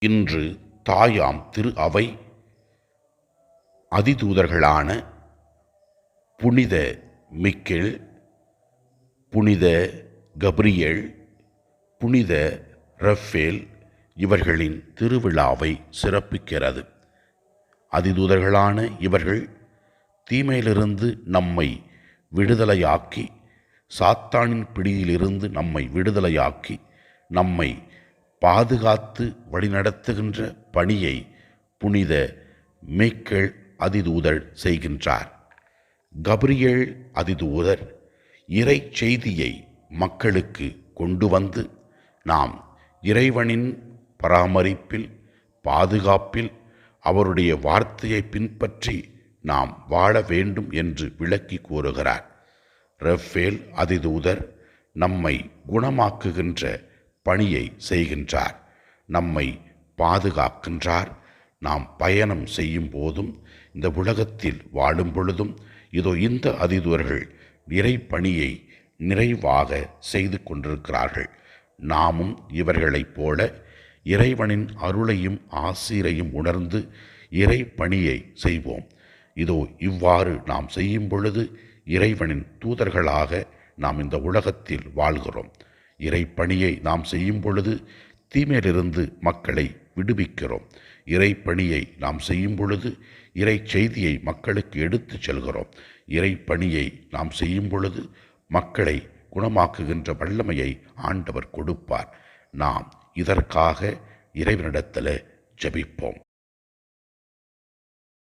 இன்று தாயாம் திரு அவை அதிதூதர்களான புனித மிக்கேல் புனித கப்ரியேல் புனித ரஃபேல் இவர்களின் திருவிழாவை சிறப்பிக்கிறது. அதிதூதர்களான இவர்கள் தீமையிலிருந்து நம்மை விடுதலையாக்கி சாத்தானின் பிடியிலிருந்து நம்மை விடுதலையாக்கி நம்மை பாதுகாத்து வழிநடத்துகின்ற பணியை புனித மேய்க்கள் அதிதூதர் செய்கின்றார். கப்ரியேல் அதிதூதர் இறை செய்தியை மக்களுக்கு கொண்டு வந்து நாம் இறைவனின் பராமரிப்பில் பாதுகாப்பில் அவருடைய வார்த்தையை பின்பற்றி நாம் வாழ வேண்டும் என்று விளக்கி கூறுகிறார். ரஃபேல் அதிதூதர் நம்மை குணமாக்குகின்ற பணியை செய்கின்றார். நம்மை பாதுகாக்கின்றார். நாம் பயணம் செய்யும் போதும் இந்த உலகத்தில் வாழும் பொழுதும் இதோ இந்த அதிதூர்கள் நிறை பணியை நிறைவாக செய்து கொண்டிருக்கிறார்கள். நாமும் இவர்களைப் போல இறைவனின் அருளையும் ஆசீரையும் உணர்ந்து இறை பணியை செய்வோம். இதோ இவ்வாறு நாம் செய்யும் பொழுது இறைவனின் தூதர்களாக நாம் இந்த உலகத்தில் வாழ்கிறோம். இறைப்பணியை நாம் செய்யும் பொழுது தீமையிலிருந்து மக்களை விடுவிக்கிறோம். இறை பணியை நாம் செய்யும் பொழுது இறை செய்தியை மக்களுக்கு எடுத்துச் செல்கிறோம். இறை பணியை நாம் செய்யும் பொழுது மக்களை குணமாக்குகின்ற வல்லமையை ஆண்டவர் கொடுப்பார். நாம் இதற்காக இறைவனிடத்தில் ஜெபிப்போம்.